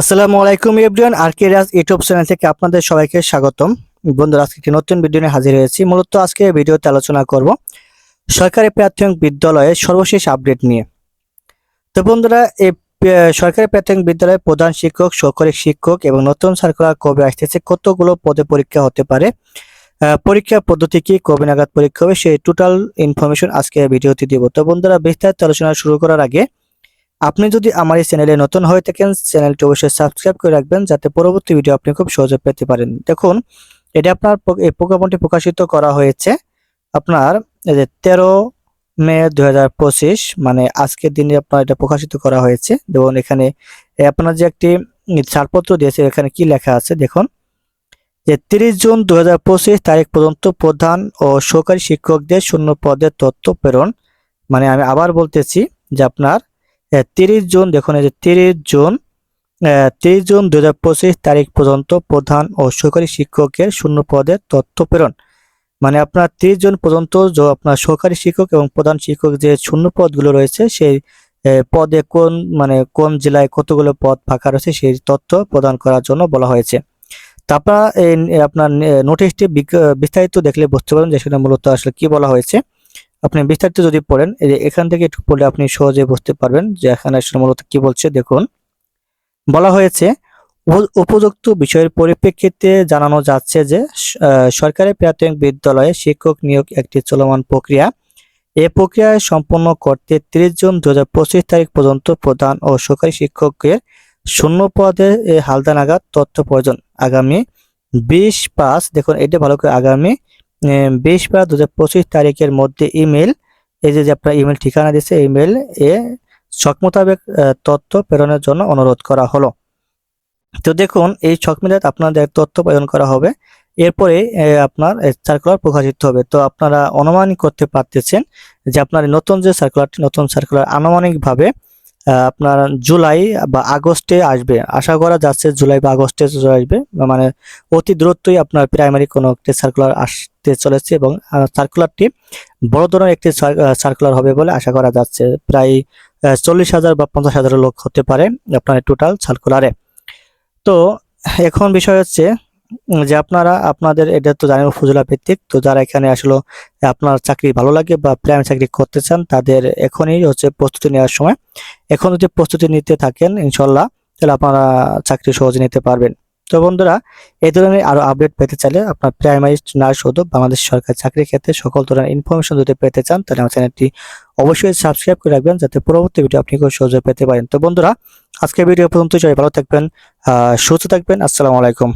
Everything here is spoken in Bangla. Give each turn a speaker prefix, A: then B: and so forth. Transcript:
A: আসসালামু আলাইকুম everyone R K Raj YouTube channel থেকে আপনাদের সবাইকে স্বাগতম। বন্ধুরা, আজকে একটি নতুন ভিডিও নিয়ে হাজির হয়েছি। মূলত আজকে ভিডিওতে আলোচনা করব সরকারি প্রাথমিক বিদ্যালয়ের সর্বশেষ আপডেট নিয়ে। তো বন্ধুরা, এই সরকারি প্রাথমিক বিদ্যালয়ের প্রধান শিক্ষক সহকারী শিক্ষক এবং নতুন সার্কুলার কবে আসতেছে, কতগুলো পদে পরীক্ষা হতে পারে পরীক্ষা পদ্ধতি কি, কবে নাগাদ পরীক্ষা হবে, সেই টোটাল ইনফরমেশন আজকে ভিডিওতে দিব। তো বন্ধুরা, বিস্তারিত আলোচনা শুরু করার আগে আপনি যদি আমার এই চ্যানেলে নতুন হয়ে থাকেন, চ্যানেলটি অবশ্যই সাবস্ক্রাইব করে রাখবেন, যাতে পরবর্তী ভিডিও আপনি খুব সহজে পেতে পারেন। দেখুন, এটা আপনার এই প্রজ্ঞাপনটি প্রকাশিত করা হয়েছে আপনার, এই যে তেরো মে দু হাজার পঁচিশ মানে আজকের দিনে আপনার এটা প্রকাশিত করা হয়েছে। দেখুন, এখানে আপনার যে একটি ছাড়পত্র দিয়েছে, এখানে কি লেখা আছে? দেখুন, যে তিরিশ জুন দুই হাজার পঁচিশ তারিখ পর্যন্ত প্রধান ও সহকারী শিক্ষকদের শূন্য পদের তথ্য প্রেরণ মানে আমি আবার বলতেছি যে আপনার তিরিশ জুন, দেখুন এই যে তিরিশ জুন তিরিশ জুন দুই হাজার পঁচিশ তারিখ পর্যন্ত প্রধান ও সহকারী শিক্ষকের শূন্য পদের তথ্য প্রেরণ। মানে আপনার তিরিশ জন পর্যন্ত আপনার সহকারী শিক্ষক এবং প্রধান শিক্ষক যে শূন্য পদগুলো রয়েছে, সেই পদে কোন মানে কোন জেলায় কতগুলো পদ ফাঁকা রয়েছে, সেই তথ্য প্রদান করার জন্য বলা হয়েছে। তারপর এই আপনার নোটিশটি বিস্তারিত দেখলে বুঝতে পারেন যে সেটা মূলত আসলে কি বলা হয়েছে। আপনি বিস্তারিত যদি পড়েন, এই যে এখান থেকে একটু পড়লে আপনি সহজে বুঝতে পারবেন যে এখানে আসলে মূলত কি বলছে। দেখুন, বলা হয়েছে, উপ- উপযুক্ত বিষয়ের পরিপ্রেক্ষিতে জানানো যাচ্ছে যে সরকারি প্রাথমিক বিদ্যালয়ে শিক্ষক নিয়োগ একটি চলমান প্রক্রিয়া। এই প্রক্রিয়া সম্পন্ন করতে তিরিশ জুন দু হাজার পঁচিশ তারিখ পর্যন্ত প্রধান ও সরকারি শিক্ষকের শূন্য পদে এ হালদা নাগাদ তথ্য প্রয়োজন। আগামী বিশ পাঁচ, দেখুন, এটা ভালো করে আগামী পাঁচ দু তারিখের মধ্যে ইমেল এই যে আপনার ইমেল ঠিকানা দিয়েছে ইমেল এ শখ মোতাবেক তথ্য প্রেরণের জন্য অনুরোধ করা হলো। তো দেখুন, এই ছক মিলে আপনাদের তথ্য প্রেরণ করা হবে। এরপরে আপনার সার্কুলার প্রকাশিত হবে। তো আপনারা অনুমান করতে পারতেছেন যে আপনার নতুন যে সার্কুলারটি নতুন সার্কুলার আনুমানিকভাবে আপনার জুলাই বা আগস্টে আসবে। আশা করা যাচ্ছে জুলাই বা আগস্টে আসবে। মানে অতি দ্রুতই আপনার প্রাইমারি কোনো একটি সার্কুলার আসতে চলেছে এবং সার্কুলারটি বড় ধরনের একটি সার্কুলার হবে বলে আশা করা যাচ্ছে। প্রায় চল্লিশ হাজার বা পঞ্চাশ হাজার লোক হতে পারে আপনার টোটাল সার্কুলারে তো এখন বিষয় হচ্ছে যে আপনারা, আপনাদের এটা তো জানেন উপজেলা ভিত্তিক, তো যারা এখানে আসলে আপনার চাকরি ভালো লাগে বা প্রাইমারি চাকরি করতে চান, তাদের এখনই হচ্ছে প্রস্তুতি নেওয়ার সময়। এখন যদি প্রস্তুতি নিতে থাকেন, ইনশাল্লাহ, তাহলে আপনারা চাকরি সহজে নিতে পারবেন। তো বন্ধুরা, এই ধরনের আরও আপডেট পেতে চাইলে আপনার প্রাইমারি নার্স হতো বাংলাদেশ সরকারি চাকরির ক্ষেত্রে সকল ধরনের ইনফরমেশন যদি পেতে চান, তাহলে আমার চ্যানেলটি অবশ্যই সাবস্ক্রাইব করে রাখবেন, যাতে পরবর্তী ভিডিও আপনি খুব সহজে পেতে পারেন। তো বন্ধুরা আজকে ভিডিও পর্যন্ত সবাই ভালো থাকবেন সুস্থ থাকবেন, আসসালামু আলাইকুম।